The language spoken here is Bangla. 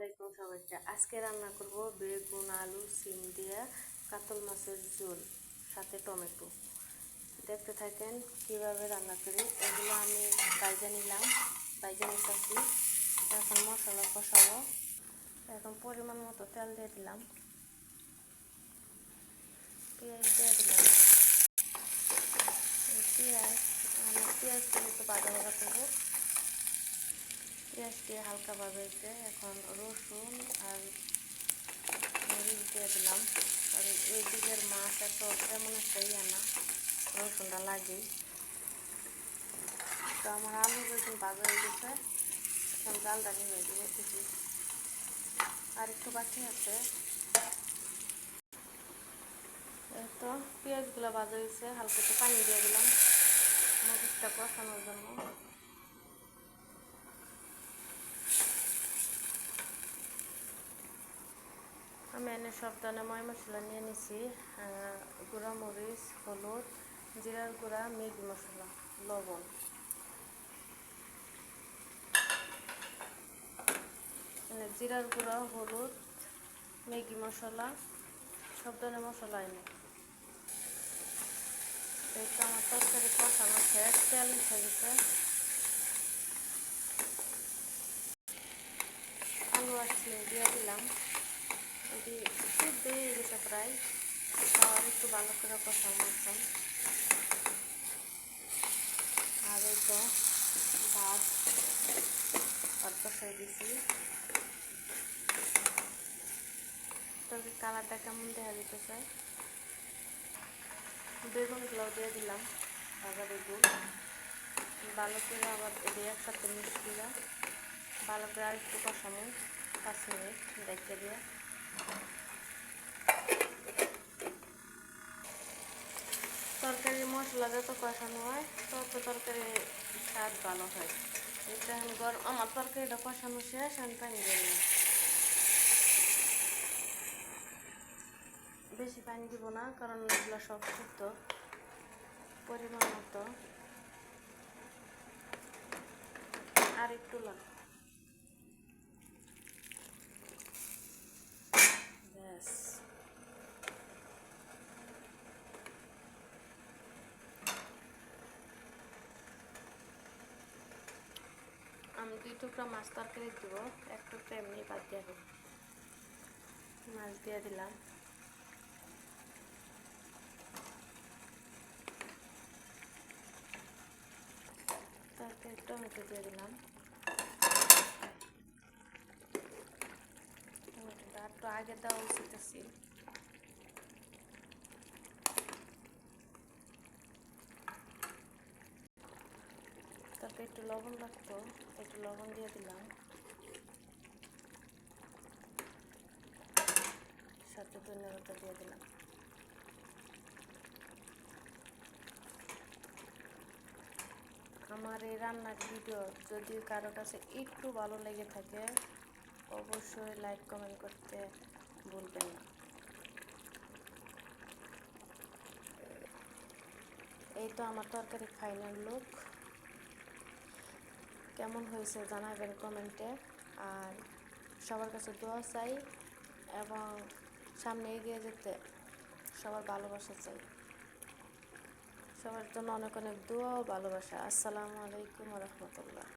আলাইকুম সবাইকে। আজকে রান্না করব বেগুন, আলু, সিম দিয়ে কাতল মাছের ঝোল, সাথে টমেটো। দেখতে থাকেন কীভাবে রান্না করি। এগুলো আমি বাইজা নিলাম। বাইজা নিতেছি এখন মশলা কষাবো। এখন পরিমাণ মতো তেল দিয়ে দিলাম। পেঁয়াজ দিয়ে দিলাম। পেঁয়াজ পেঁয়াজটা একটু বাজা বাজা করব। পেঁয়াজ দিয়ে হালকা ভাবেছে এখন রসুন আর মরিচ দিয়ে দিলাম। কারণ এই দিকের মাছ এত তেমন একটা ইয়ে না, রসুনটা লাগেই। তো আমার আলু বেগুন ভাজা হয়ে গেছে, এখন জালটা নিয়ে দিয়ে দিচ্ছি আর একটু বাকি আছে। তো পেঁয়াজগুলো ভাজা হয়েছে, হালকা একটু পানি দিয়ে দিলাম। মরিচটা কষানোর জন্য। আমি এনে সব ধরনের ময় মশলা নিয়ে নিছি গুঁড়া মরিচ, হলুদ, জিরার গুঁড়া ম্যাগি মশলা, লবণ। জিরার গুঁড়া, হলুদ ম্যাগি মশলা সব ধরনের মশলা এনে। এই আমার তরকারি কষানো তেল উঠে গেছে। আলু আর দিয়ে দিলাম। এটি সিদ্ধ হয়ে গেছে প্রায় আর একটু ভালো করে এখন আর এই তো ভাত ভাত কষাই দিছি। তবে কালারটা কেমন দেখা যেতেছে বেগুনগুলো দিয়ে দিলাম, ভাজা বেগুন। ভালো করে আবার এটি একসাথে মিক্স দিলা ভালো করে আর একটু কষানো পাঁচ মিনিট দেখে দিয়ে। তরকারির মশলা যত কষানো হয়, তত তরকারি স্বাদ ভালো হয়। এটা আমি গরম আমার তরকারিটা কষানো শেষ, আমি পানি দিলাম। বেশি পানি দিব না, কারণ এগুলো সব সিদ্ধ পরিমাণ মতো। আর একটু লাগবে আমি দুই টুকরা মাছ তরকারি দিব, এক টুকরা এমনি বাদ দিয়ে মাছ দিয়ে দিলাম। তারপরে টমেটো দিয়ে দিলাম। টমেটোটা একটু আগে দেওয়া উচিত ছিল তারপরে একটু লবণ লাগতো, একটু লবণ দিয়ে দিলাম। সাথে ধন্যবাদটা দিয়ে দিলাম। আমার এই রান্নার ভিডিও যদি কারও কাছে একটু ভালো লেগে থাকে, অবশ্যই লাইক, কমেন্ট করতে ভুলবেন না। এই তো আমার তরকারি ফাইনাল লুক। কেমন হয়েছে জানাবেন কমেন্টে। আর সবার কাছে দোয়া চাই এবং সামনে এগিয়ে যেতে সবার ভালোবাসা চাই। সবার জন্য অনেক অনেক দোয়া ও ভালোবাসা। আসসালামু আলাইকুম রহমতুল্লাহ।